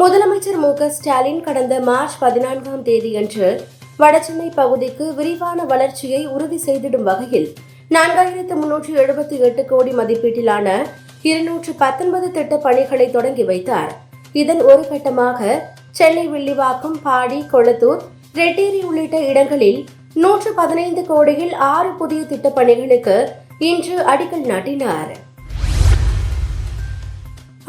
முதலமைச்சர் மு ஸ்டாலின் கடந்த மார்ச் பதினான்காம் தேதியன்று வடசென்னை பகுதிக்கு விரிவான வளர்ச்சியை உறுதி செய்திடும் வகையில் நான்காயிரத்து முன்னூற்றி எழுபத்தி எட்டு கோடி மதிப்பீட்டிலான இருநூற்று பத்தொன்பது திட்டப் பணிகளை தொடங்கி வைத்தார். இதன் ஒரு கட்டமாக சென்னை வில்லிவாக்கம் பாடி கொளத்தூர் ரெட்டேரி உள்ளிட்ட இடங்களில் நூற்று பதினைந்து கோடியில் ஆறு புதிய திட்டப் பணிகளுக்கு இன்று அடிக்கல் நாட்டினார்.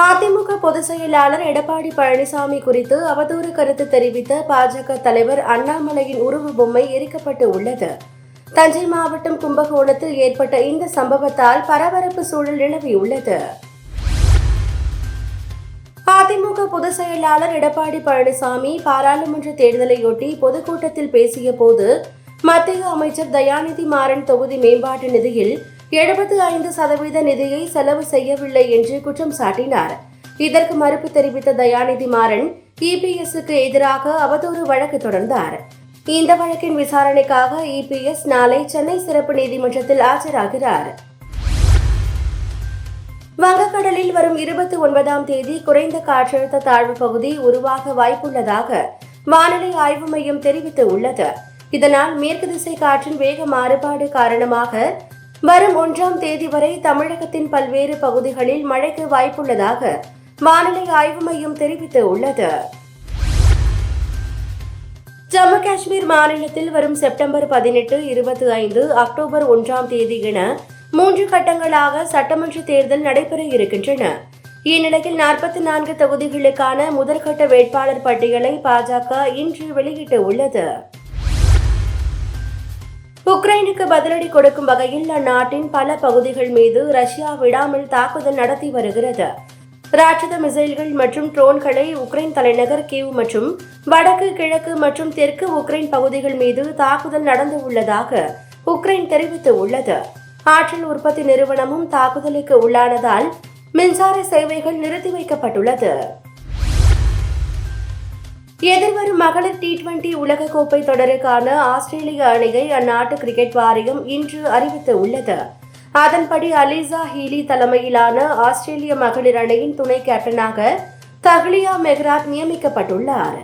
அதிமுக பொதுச் செயலாளர் எடப்பாடி பழனிசாமி குறித்து அவதூறு கருத்து தெரிவித்த பாஜக தலைவர் அண்ணாமலையின் உருவ பொம்மை எரிக்கப்பட்டு உள்ளது. தஞ்சை மாவட்டம் கும்பகோணத்தில் ஏற்பட்ட இந்த சம்பவத்தால் பரபரப்பு சூழல் நிலவியுள்ளது. அதிமுக பொதுச் செயலாளர் எடப்பாடி பழனிசாமி பாராளுமன்ற தேர்தலையொட்டி பொதுக்கூட்டத்தில் பேசிய போது மத்திய அமைச்சர் தயாநிதி மாறன் தொகுதி மேம்பாட்டு நிதியில் எழுபத்து ஐந்து சதவீத நிதியை செலவு செய்யவில்லை என்று குற்றம் சாட்டினார். இதற்கு மறுப்பு தெரிவித்த தயாநிதி மாறன் இபிஎஸ்க்கு எதிராக அவதூறு வழக்கு தொடர்ந்தார். இந்த வழக்கின் விசாரணைக்காக இபிஎஸ் நாளை சென்னை சிறப்பு நீதிமன்றத்தில் ஆஜராகிறார். வங்கக்கடலில் வரும் இருபத்தி ஒன்பதாம் தேதி குறைந்த காற்றழுத்த தாழ்வு பகுதி உருவாக வாய்ப்புள்ளதாக வானிலை ஆய்வு மையம் தெரிவித்துள்ளது. இதனால் மேற்கு திசை காற்றின் வேக மாறுபாடு காரணமாக வரும் ஒன்றாம் தேதி வரை தமிழகத்தின் பல்வேறு பகுதிகளில் மழைக்கு வாய்ப்புள்ளதாக வானிலை ஆய்வு மையம் தெரிவித்துள்ளது. ஜம்மு காஷ்மீர் மாநிலத்தில் வரும் செப்டம்பர் பதினெட்டு இருபத்தி ஐந்து அக்டோபர் ஒன்றாம் தேதி என மூன்று கட்டங்களாக சட்டமன்ற தேர்தல் நடைபெற இருக்கின்றன. இந்நிலையில் நாற்பத்தி நான்கு தொகுதிகளுக்கான முதற்கட்ட வேட்பாளர் பட்டியலை பாஜக இன்று வெளியிட்டுள்ளது உக்ரைனுக்கு பதிலடி கொடுக்கும் வகையில் அந்நாட்டின் பல பகுதிகள் மீது ரஷ்யா விடாமல் தாக்குதல் நடத்தி வருகிறது. ராட்சத மிசைல்கள் மற்றும் ட்ரோன்களை உக்ரைன் தலைநகர் கீவ் மற்றும் வடக்கு கிழக்கு மற்றும் தெற்கு உக்ரைன் பகுதிகள் மீது தாக்குதல் நடந்து உள்ளதாக உக்ரைன் தெரிவித்துள்ளது. ஆற்றல் உற்பத்தி நிறுவனமும் தாக்குதலுக்கு உள்ளானதால் மின்சார சேவைகள் நிறுத்தி வைக்கப்பட்டுள்ளது. எதிர்வரும் மகளிர் டி டுவெண்டி உலகக்கோப்பை தொடருக்கான ஆஸ்திரேலிய அணியை அந்நாட்டு கிரிக்கெட் வாரியம் இன்று அறிவித்துள்ளது அதன்படி அலிசா ஹீலி தலைமையிலான ஆஸ்திரேலிய மகளிர் அணியின் துணை கேப்டனாக தஹ்லியா மெஹ்ராத் நியமிக்கப்பட்டுள்ளார்.